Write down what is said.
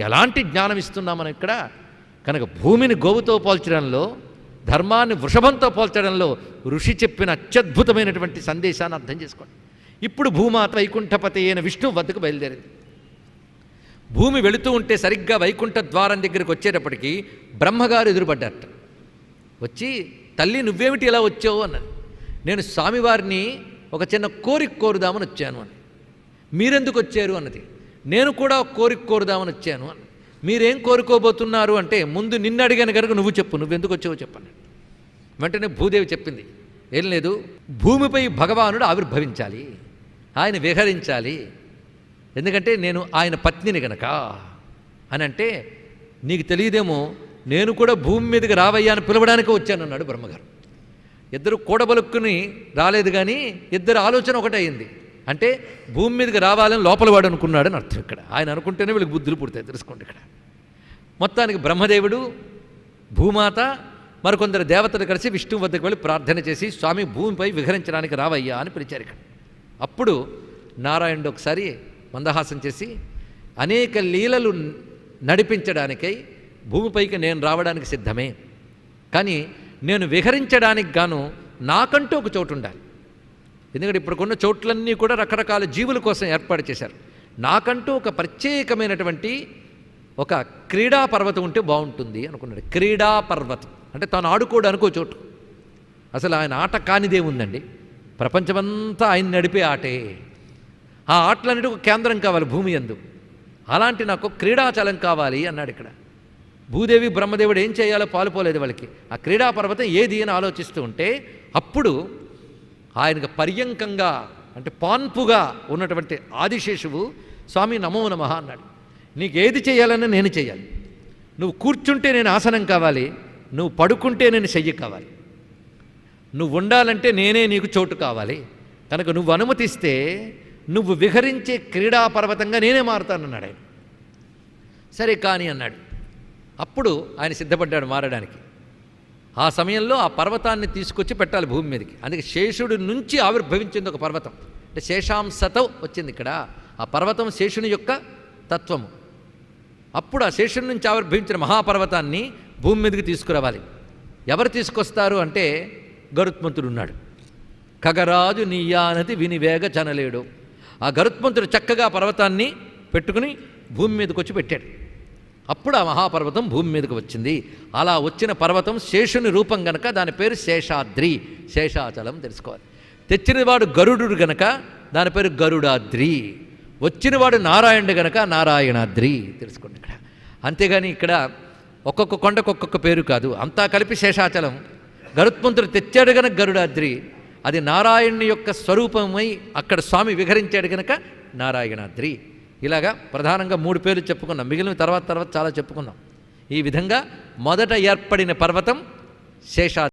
ఎలాంటి జ్ఞానం ఇస్తున్నామని ఇక్కడ? కనుక భూమిని గోవుతో పోల్చడంలో ధర్మాన్ని వృషభంతో పోల్చడంలో ఋషి చెప్పిన అత్యద్భుతమైనటువంటి సందేశాన్ని అర్థం చేసుకోండి. ఇప్పుడు భూమాత వైకుంఠపతి అయిన విష్ణువు వద్దకు బయలుదేరింది. భూమి వెళుతూ ఉంటే సరిగ్గా వైకుంఠ ద్వారం దగ్గరికి వచ్చేటప్పటికి బ్రహ్మగారు ఎదురుపడ్డారట. వచ్చి తల్లి నువ్వేమిటి ఇలా వచ్చావు? అన్నది నేను స్వామివారిని ఒక చిన్న కోరిక కోరుదామని వచ్చాను అని మీరెందుకు వచ్చారు? అన్నది. నేను కూడా కోరిక కోరుదామని వచ్చాను అని. మీరేం కోరుకోబోతున్నారు అంటే ముందు నిన్ను అడిగాను కనుక నువ్వు చెప్పు నువ్వెందుకు వచ్చావో చెప్పండి. వెంటనే భూదేవి చెప్పింది ఏం లేదు భూమిపై భగవానుడు ఆవిర్భవించాలి ఆయన విహరించాలి ఎందుకంటే నేను ఆయన పత్నిని గనక. అని అంటే నీకు తెలియదేమో నేను కూడా భూమి మీదకి రావయ్యా అని పిలవడానికి వచ్చానన్నాడు బ్రహ్మగారు. ఇద్దరు కూడబలుక్కుని రాలేదు కానీ ఇద్దరు ఆలోచన ఒకటయింది. అంటే భూమి మీదకి రావాలని లోపల వాడు అనుకున్నాడని అర్థం ఇక్కడ. ఆయన అనుకుంటేనే వీళ్ళకి బుద్ధులు పుడతాయి తెలుసుకోండి ఇక్కడ. మొత్తానికి బ్రహ్మదేవుడు భూమాత మరికొందరు దేవతలు కలిసి విష్ణువు వద్దకు వెళ్ళి ప్రార్థన చేసి స్వామి భూమిపై విహరించడానికి రావయ్యా అని పిలిచారు ఇక్కడ. అప్పుడు నారాయణుడు ఒకసారి మందహాసం చేసి అనేక లీలలు నడిపించడానికై భూమిపైకి నేను రావడానికి సిద్ధమే. కానీ నేను విహరించడానికి గాను నాకంటూ ఒక చోటు ఉండాలి. ఎందుకంటే ఇప్పుడుకున్న చోట్లన్నీ కూడా రకరకాల జీవుల కోసం ఏర్పాటు చేశారు. నాకంటూ ఒక ప్రత్యేకమైనటువంటి ఒక క్రీడా పర్వతం ఉంటే బాగుంటుంది అనుకున్నాడు. క్రీడా పర్వతం. అంటే తాను ఆడుకోవడానికి అనుకో చోటు. అసలు ఆయన ఆట కానిదే ఉందండి. ప్రపంచమంతా ఆయన నడిపే ఆటే. ఆ ఆటలన్నిటి ఒక కేంద్రం కావాలి భూమి ఎందు అలాంటి నాకు క్రీడాచలం కావాలి అన్నాడు ఇక్కడ. భూదేవి బ్రహ్మదేవుడు ఏం చేయాలో పాలుపోలేదు వాళ్ళకి. ఆ క్రీడా పర్వతం ఏది అని ఆలోచిస్తూ ఉంటే అప్పుడు ఆయనకు పర్యంకంగా అంటే పాన్పుగా ఉన్నటువంటి ఆదిశేషువు స్వామి నమో నమః అన్నాడు. నీకు ఏది చేయాలన్నా నేను చేయాలి. నువ్వు కూర్చుంటే నేను ఆసనం కావాలి. నువ్వు పడుకుంటే నేను చెయ్యి కావాలి. నువ్వు ఉండాలంటే నేనే నీకు చోటు కావాలి. కనుక నువ్వు అనుమతిస్తే నువ్వు విహరించే క్రీడా పర్వతంగా నేనే మారుతానన్నాడు ఆయన. సరే కానీ అన్నాడు. అప్పుడు ఆయన సిద్ధపడ్డాడు మారడానికి. ఆ సమయంలో ఆ పర్వతాన్ని తీసుకొచ్చి పెట్టాలి భూమి మీదకి. అందుకే శేషుడి నుంచి ఆవిర్భవించింది ఒక పర్వతం. అంటే శేషాంశతో వచ్చింది ఇక్కడ. ఆ పర్వతం శేషుని యొక్క తత్వము. అప్పుడు ఆ శేషుని నుంచి ఆవిర్భవించిన మహాపర్వతాన్ని భూమి మీదకి తీసుకురావాలి. ఎవరు తీసుకొస్తారు అంటే గరుత్మంతుడు ఉన్నాడు. ఖగరాజు నీయానది వినివేగ చనలేడు ఆ గరుత్మంతుడు చక్కగా పర్వతాన్ని పెట్టుకుని భూమి మీదకి వచ్చి పెట్టాడు. అప్పుడు ఆ మహాపర్వతం భూమి మీదకి వచ్చింది. అలా వచ్చిన పర్వతం శేషుని రూపం గనక దాని పేరు శేషాద్రి శేషాచలం తెలుసుకోవాలి. తెచ్చినవాడు గరుడు గనక దాని పేరు గరుడాద్రి. వచ్చినవాడు నారాయణుడు గనక నారాయణాద్రి తెలుసుకోండి ఇక్కడ. అంతేగాని ఇక్కడ ఒక్కొక్క కొండకు ఒక్కొక్క పేరు కాదు. అంతా కలిపి శేషాచలం. గరుత్మంతుడు తెచ్చాడు గనక గరుడాద్రి. అది నారాయణుని యొక్క స్వరూపమై అక్కడ స్వామి విహరించాడు గనక నారాయణాద్రి. ఇలాగా ప్రధానంగా మూడు పేర్లు చెప్పుకున్నాం. మిగిలిన తర్వాత తర్వాత చాలా చెప్పుకున్నాం. ఈ విధంగా మొదట ఏర్పడిన పర్వతం శేషాద్రి.